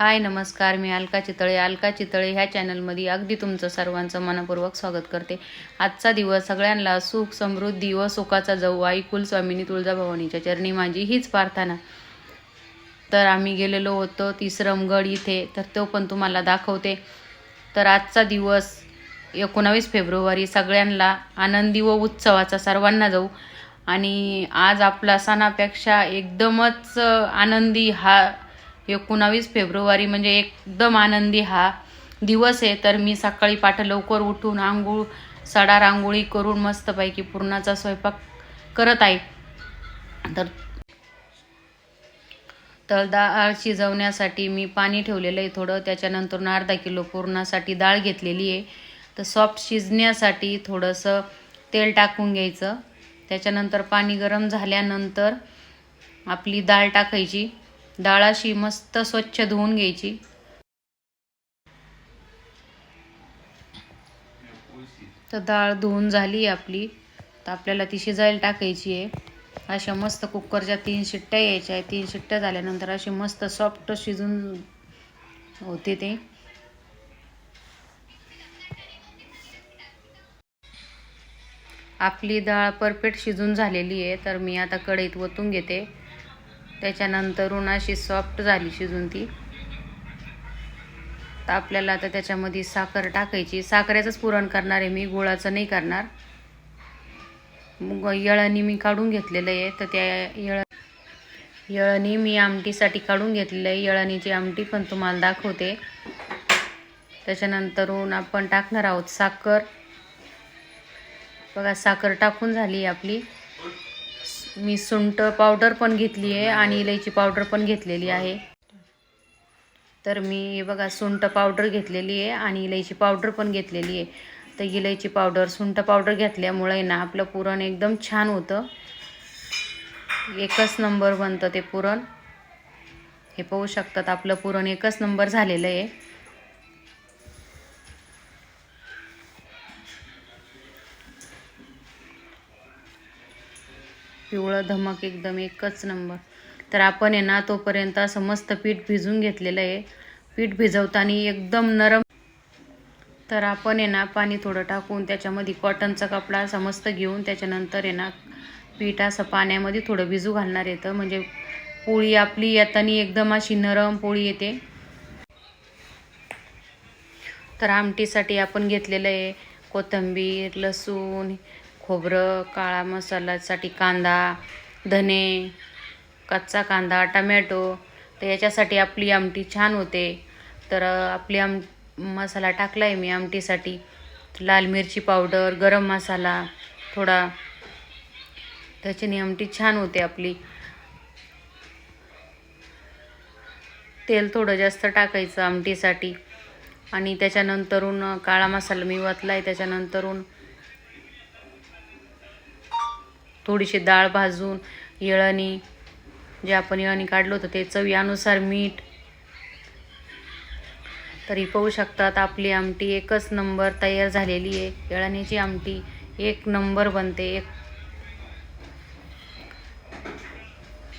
हाय नमस्कार मी अलका चितळे. अलका चितळे ह्या चॅनलमध्ये अगदी तुमचं सर्वांचं मनपूर्वक स्वागत करते. आजचा दिवस सगळ्यांना सुख समृद्धी व सुखाचा जाऊ आई कुलस्वामिनी तुळजाभवानीच्या चरणी माझी हीच प्रार्थना. तर आम्ही गेलेलो होतो तिसरमगड इथे. तर तो पण तुम्हाला दाखवते. तर आजचा दिवस एकोणावीस फेब्रुवारी. सगळ्यांना आनंदी व उत्सवाचा सर्वांना जाऊ. आणि आज आपला सणापेक्षा एकदमच आनंदी हा एकोणावीस फेब्रुवारी म्हणजे एकदम आनंदी हा दिवस आहे. तर मी सकाळी पाठ लवकर उठून आंघोळ सडा रांगोळी करून मस्तपैकी पुरणाचा स्वयंपाक करत आहे. तर तर डाळ शिजवण्यासाठी मी पाणी ठेवलेलं आहे थोडं. त्याच्यानंतर अर्धा किलो पुरणासाठी डाळ घेतलेली आहे. तर सॉफ्ट शिजण्यासाठी थोडंसं तेल टाकून घ्यायचं. त्याच्यानंतर पाणी गरम झाल्यानंतर आपली डाळ टाकायची. डाळ अशी मस्त स्वच्छ धुवून घ्यायची. तर डाळ धुवून झाली आपली. तर आपल्याला ती शिजायला टाकायची आहे. अशा मस्त कुकरच्या तीन शिट्ट्या यायच्या आहे तीन शिट्ट्या झाल्यानंतर अशी मस्त सॉफ्ट शिजून होते ते. आपली डाळ परफेक्ट शिजून झालेली आहे. तर मी आता कढईत ओतून घेते. त्याच्यानंतर अशी सॉफ्ट झाली शिजून ती. तर आपल्याला आता त्याच्यामध्ये साखर टाकायची. साखरेचंच पुरण करणार आहे मी गुळाचं नाही करणार. मग येळणी मी काढून घेतलेलं आहे तर त्या येळ येळणी मी आमटीसाठी काढून घेतलेलं आहे. येळणीची आमटी पण तुम्हाला दाखवते. त्याच्यानंतरून आपण टाकणार आहोत साखर. बघा साखर टाकून झाली आपली. मी सुंठ पावडर पण घेतली आहे आणि इलायची पावडर पण घेतलेली आहे. तर मी बघा सुंठ पावडर घेतलेली आहे आणि इलायची पावडर पण घेतलेली आहे. तर इलायची पावडर सुंठ पावडर घेतल्यामुळे ना आपलं पुरण एकदम छान होतं. एकच नंबर बनतं ते पुरण. हे पाहू शकतात आपलं पुरण एकच नंबर झालेलं आहे. पिवळं धमक एकदम एकच नंबर. तर आपण आहे ना तोपर्यंत असं मस्त पीठ भिजून घेतलेलं आहे. पीठ भिजवताना एकदम नरम. तर आपण आहे ना पाणी थोडं टाकून त्याच्यामध्ये कॉटनचा कपडा असा मस्त घेऊन त्याच्यानंतर आहे ना पीठ असं पाण्यामध्ये थोडं भिजू घालणार येतं म्हणजे पोळी आपली येताना एकदम अशी नरम पोळी येते. तर आमटीसाठी आपण घेतलेलं आहे कोथिंबीर लसूण खोबरं काळा मसाल्यासाठी कांदा धने कच्चा कांदा टमॅटो तर याच्यासाठी आपली आमटी छान होते. तर आपली आम मसाला टाकला आहे मी आमटीसाठी. लाल मिरची पावडर गरम मसाला थोडा. त्याच्याने आमटी छान होते आपली. तेल थोडं जास्त टाकायचं आमटीसाठी. आणि त्याच्यानंतरून काळा मसाला मी वातला आहे त्याच्यानंतरून थोडीशी डाळ भाजून येळणी जे आपण येळणी काढलं होतं ते चवीनुसार मीठ. तरी पाहू शकतात आपली आमटी एकच नंबर तयार झालेली आहे. येळणीची आमटी एक नंबर बनते. एक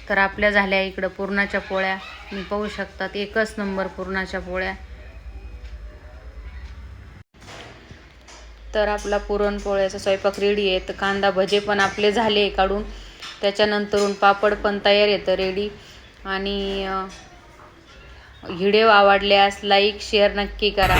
तर आपल्या झाल्या इकडं पुरणाच्या पोळ्या. मी पाहू शकतात एकच नंबर पुरणाच्या पोळ्या. तर आपला पुरणपोळ्याचा स्वयंपाक रेडी आहे. तर कांदा भजे पण आपले झाले काढून. त्याच्यानंतरून पापड पण तयार येतं रेडी आणि व्हिडिओ आवडल्यास लाईक शेअर नक्की करा.